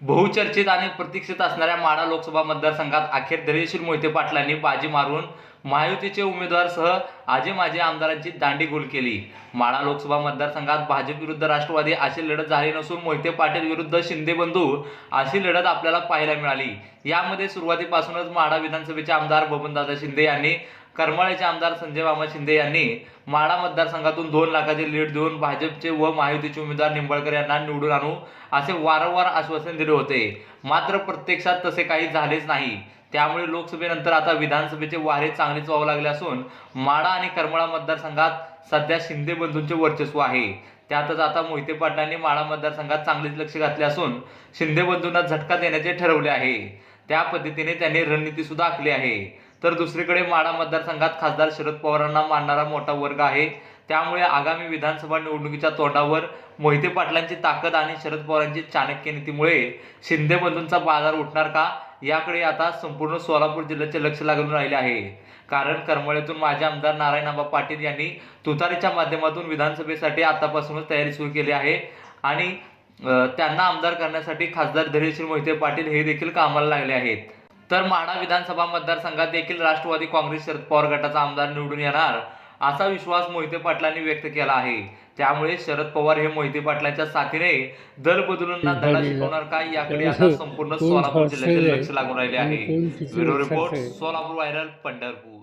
बहुचर्चित आणि प्रतीक्षित असणाऱ्या माडा लोकसभा मतदारसंघात अखेर धैर्यशील मोहिते पाटलांनी बाजी मारून महायुतीचे उमेदवारसह आजे माजी आमदारांची दांडी गोल केली. माळा लोकसभा मतदारसंघात भाजप विरुद्ध राष्ट्रवादी अशी लढत झाली नसून मोहिते पाटील विरुद्ध शिंदे बंधू अशी लढत आपल्याला पाहायला मिळाली. यामध्ये सुरुवातीपासूनच माढा विधानसभेचे आमदार बबनदादा शिंदे यांनी करमाळ्याचे आमदार संजय मामा शिंदे यांनी माळा मतदारसंघातून दोन लाखाचे लीड देऊन भाजपचे व महायुतीचे उमेदवार निंबाळकर यांना निवडून आणू असे वारंवार आश्वासन दिले होते. मात्र प्रत्यक्षात तसे काही झालेच नाही. त्यामुळे लोकसभेनंतर आता विधानसभेचे वारे चांगलेच व्हावं लागले असून माळा आणि करमाळा मतदारसंघात सध्या शिंदे बंधूंचे वर्चस्व आहे. त्यातच आता मोहिते पाटलांनी माळा मतदारसंघात चांगलेच लक्ष घातले असून शिंदे बंधूंना झटका देण्याचे ठरवले आहे. त्या पद्धतीने त्यांनी रणनीती सुद्धा आखली आहे. तर दुसरीकडे माढा मतदारसंघात खासदार शरद पवारांना मानणारा मोठा वर्ग आहे. त्यामुळे आगामी विधानसभा निवडणुकीच्या तोंडावर मोहिते पाटलांची ताकद आणि शरद पवारांची चाणक्य नीतीमुळे शिंदे बंधूंचा बाजार उठणार का? याकडे आता संपूर्ण सोलापूर जिल्ह्याचे लक्ष लागून राहिले आहे. कारण करमळ्यातून माजी आमदार नारायणआबा पाटील यांनी तुतारीच्या माध्यमातून विधानसभेसाठी आतापासूनच तयारी सुरू केली आहे. आणि त्यांना आमदार करण्यासाठी खासदार धैर्यशील मोहिते पाटील हे देखील कामाला लागले आहेत. तर माढा विधानसभा मतदारसंघात देखील राष्ट्रवादी काँग्रेस शरद पवार गटाचा आमदार निवडून येणार असा विश्वास मोहिते पाटलांनी व्यक्त केला आहे. त्यामुळे शरद पवार हे मोहिते पाटलांच्या साथीने दल बदलूंना धडा शिकवणार काय याकडे आता संपूर्ण सोलापूर जिल्ह्याचे लक्ष लागून राहिले आहे. Bureau report Solapur viral Pandharpur.